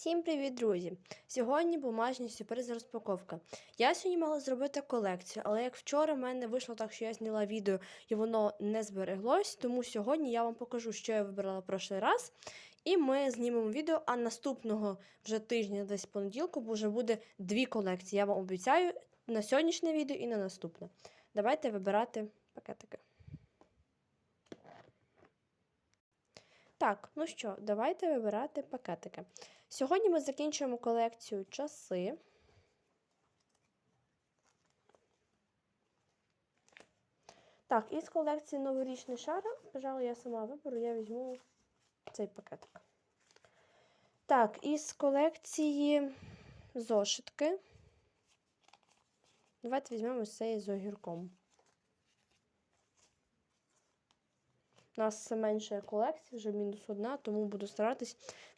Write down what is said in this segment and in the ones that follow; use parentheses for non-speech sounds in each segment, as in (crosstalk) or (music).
Всім привіт, друзі! Сьогодні бумажні сюрприз розпаковка. Я сьогодні мала зробити колекцію, але як вчора в мене вийшло так, що я зняла відео і воно не збереглось, тому сьогодні я вам покажу, що я вибрала прошлий раз. І ми знімемо відео, а наступного вже тижня, десь понеділку, вже буде дві колекції. Я вам обіцяю на сьогоднішнє відео і на наступне. Давайте вибирати пакетики. Так, ну що, давайте вибирати пакетики. Сьогодні ми закінчуємо колекцію часи. Так, із колекції новорічний шара, пожалуй, я сама виберу, я візьму цей пакетик. Так, із колекції зошитки. Давайте візьмемо цей з огірком. У нас все менше колекцій, вже мінус одна, тому буду старатись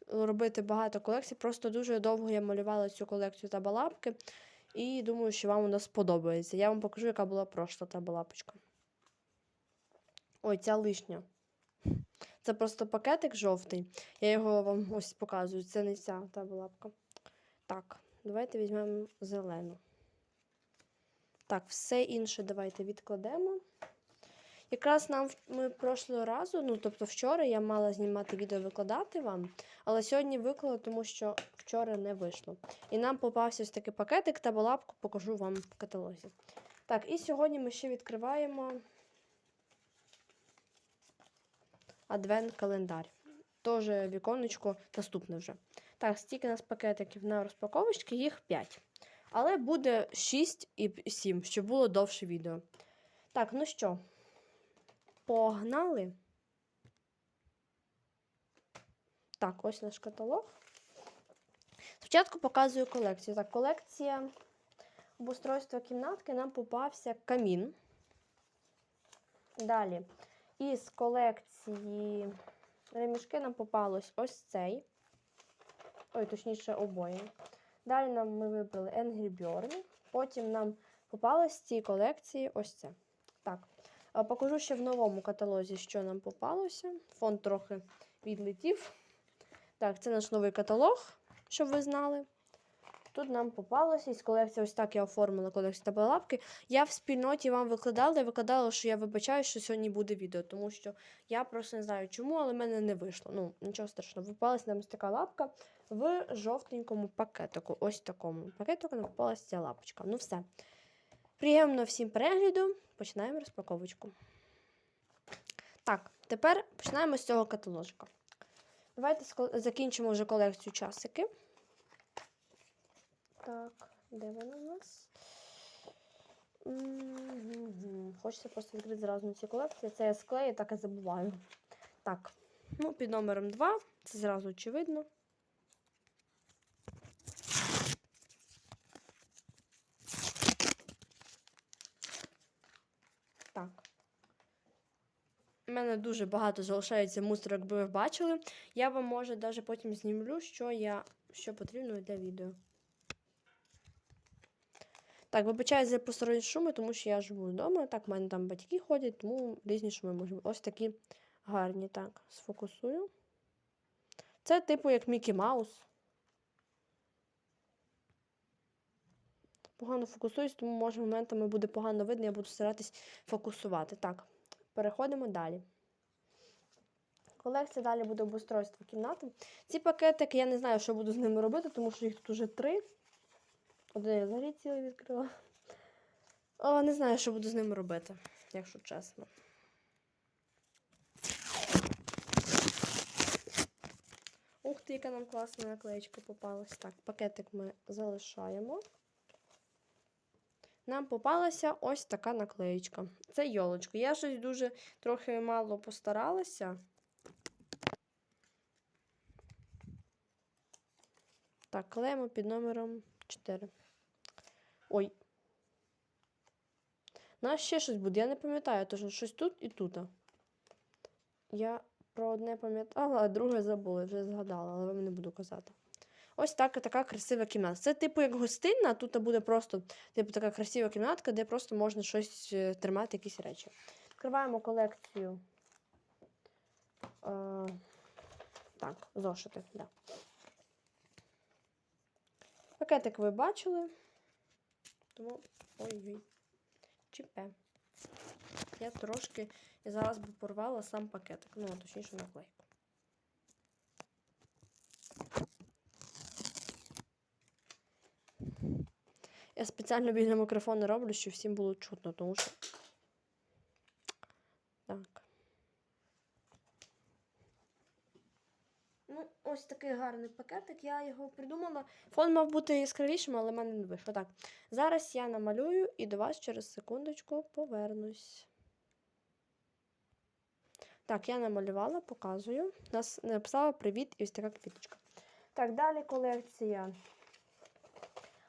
робити багато колекцій. Просто дуже довго я малювала цю колекцію табалапки. І думаю, що вам вона сподобається. Я вам покажу, яка була прошла табалапочка. Ой, ця лишня. Це просто пакетик жовтий. Я його вам ось показую. Це не ця табалапка. Так, давайте візьмемо зелену. Так, все інше давайте відкладемо. Якраз нам ми прошлого разу, ну тобто вчора я мала знімати відео викладати вам, але сьогодні виклала, тому що вчора не вийшло. І нам попався ось такий пакетик та балапку покажу вам в каталозі. Так, і сьогодні ми ще відкриваємо адвент-календар. Теж віконечко наступне вже. Так, стільки у нас пакетиків на розпаковочці, їх 5. Але буде 6 і 7, щоб було довше відео. Так, ну що. Погнали. Так, ось наш каталог. Спочатку показую колекцію. Так, колекція обустройства кімнатки нам попався камін. Далі, із колекції ремішки нам попалось ось цей. Ой, точніше, обоє. Далі нам ми вибрали Angry Bird. Потім нам попалось з цієї колекції ось це. Покажу ще в новому каталозі, що нам попалося. Фонд трохи відлетів. Так, це наш новий каталог, щоб ви знали. Тут нам попалося із колекції, ось так я оформила колекцію табалапки. Я в спільноті вам викладала і викладала, що я вибачаю, що сьогодні буде відео, тому що я просто не знаю чому, але в мене не вийшло. Ну, нічого страшного. Випалася нам ось така лапка в жовтенькому пакетику. Ось такому пакетику нам попалася ця лапочка. Ну все. Приємно всім перегляду. Починаємо розпаковочку. Так, тепер починаємо з цього каталожика. Давайте закінчимо вже колекцію часики. Так, де вона у нас? Хочеться просто відкрити зразу ці колекції. Це я склею, так і забуваю. Так, ну, під номером 2, це зразу очевидно. Так. У мене дуже багато залишається мусору, якби ви бачили. Я вам, може, навіть потім знімлю, що я, що потрібно для відео. Так, вибачаю за посторонні шуми, тому що я живу вдома. Так, в мене там батьки ходять, тому різні шуми можуть. Ось такі гарні. Так, сфокусую. Це, типу, як Мікі Маус. Погано фокусуюсь, тому може моментами буде погано видно, я буду старатись фокусувати. Так, переходимо далі. Колекція далі буде обустройство кімнати. Ці пакетики, я не знаю, що буду з ними робити, тому що їх тут уже три. Один я взагалі цілий відкрила. О, не знаю, що буду з ними робити, якщо чесно. Ух ти, яка нам класна наклеєчка попалась. Так, пакетик ми залишаємо нам попалася ось така наклеєчка. Це йолочка. Я щось дуже трохи мало постаралася. Так, клеїмо під номером 4. Ой. Нас ще щось буде. Я не пам'ятаю, тож щось тут і тут. Я про одне пам'ятала, а друге забула, вже згадала, але вам не буду казати. Ось так, така красива кімната. Це, типу, як гостинна, тут буде просто типу, така красива кімнатка, де просто можна щось е, тримати, якісь речі. Відкриваємо колекцію. Е, Так, зошити. Да. Пакетик ви бачили. Тому. Ой-ой. Чіпе. Я трошки і зараз би порвала сам пакетик. Ну, точніше наклейку. Я спеціально біля мікрофону роблю, щоб всім було чутно, тому що. Так. Ну, ось такий гарний пакетик. Я його придумала. Фон мав бути яскравішим, але в мене не вийшло. Так. Зараз я намалюю і до вас через секундочку повернусь. Так, я намалювала, показую. Нас написала привіт і ось така квіточка. Так, далі колекція.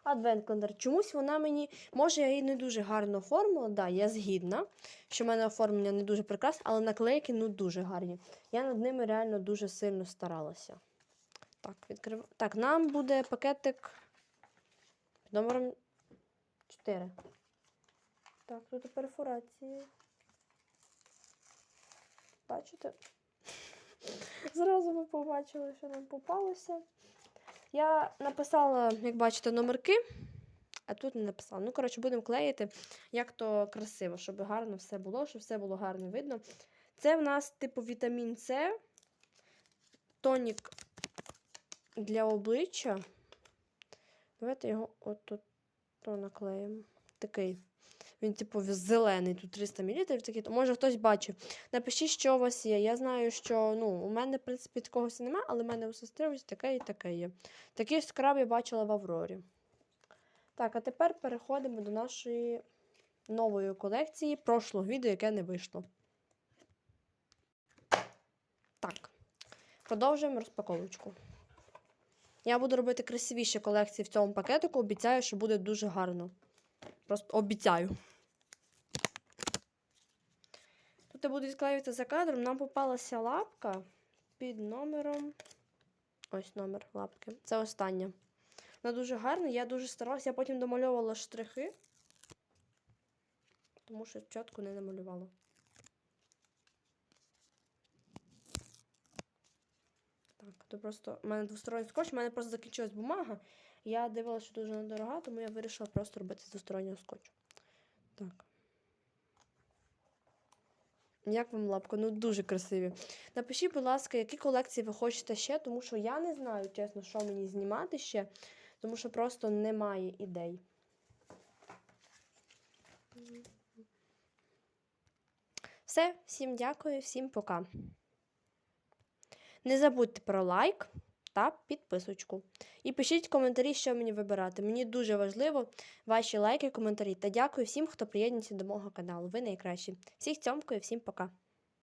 Адвент календар. Чомусь вона мені, може, я її не дуже гарно оформила. Да, я згідна, що в мене оформлення не дуже прекрасне, але наклейки ну дуже гарні. Я над ними реально дуже сильно старалася. Так, відкрив... так, нам буде пакетик під номером 4. Так, тут перфорації. Бачите? (laughs) Зразу ми побачили, що нам попалося. Я написала, як бачите, номерки, а тут не написала. Ну, коротше, будемо клеїти, як то красиво, щоб гарно все було, щоб все було гарно видно. Це в нас, типу, вітамін С, тонік для обличчя. Давайте його то наклеїмо. Такий. Він, типу, зелений, тут 300 мл. Такий, то може хтось бачив. Напишіть, що у вас є. Я знаю, що ну, у мене, в принципі, такого немає, але в мене у сестри ось таке і таке є. Такий скраб я бачила в Аврорі. Так, а тепер переходимо до нашої нової колекції прошлого відео, яке не вийшло. Так, продовжуємо розпаковочку. Я буду робити красивіші колекції в цьому пакетику. Обіцяю, що буде дуже гарно. Просто обіцяю. Тут я буду відклеювати за кадром. Нам попалася лапка під номером. Ось номер лапки. Це остання. Вона дуже гарна, я дуже старалася. Я потім домальовувала штрихи, тому що чітко не намалювала. Так, то просто у мене двосторонній скотч, у мене просто закінчилась бумага. Я дивилася, що дуже недорога, тому я вирішила просто робити з двостороннього скотчу. Так. Як вам лапка? Ну, дуже красиві. Напишіть, будь ласка, які колекції ви хочете ще, тому що я не знаю, чесно, що мені знімати ще, тому що просто немає ідей. Все, всім дякую, всім пока. Не забудьте про лайк та підписочку. І пишіть коментарі, що мені вибирати. Мені дуже важливо ваші лайки, коментарі. Та дякую всім, хто приєднується до мого каналу. Ви найкращі. Всіх цьомкою, всім пока.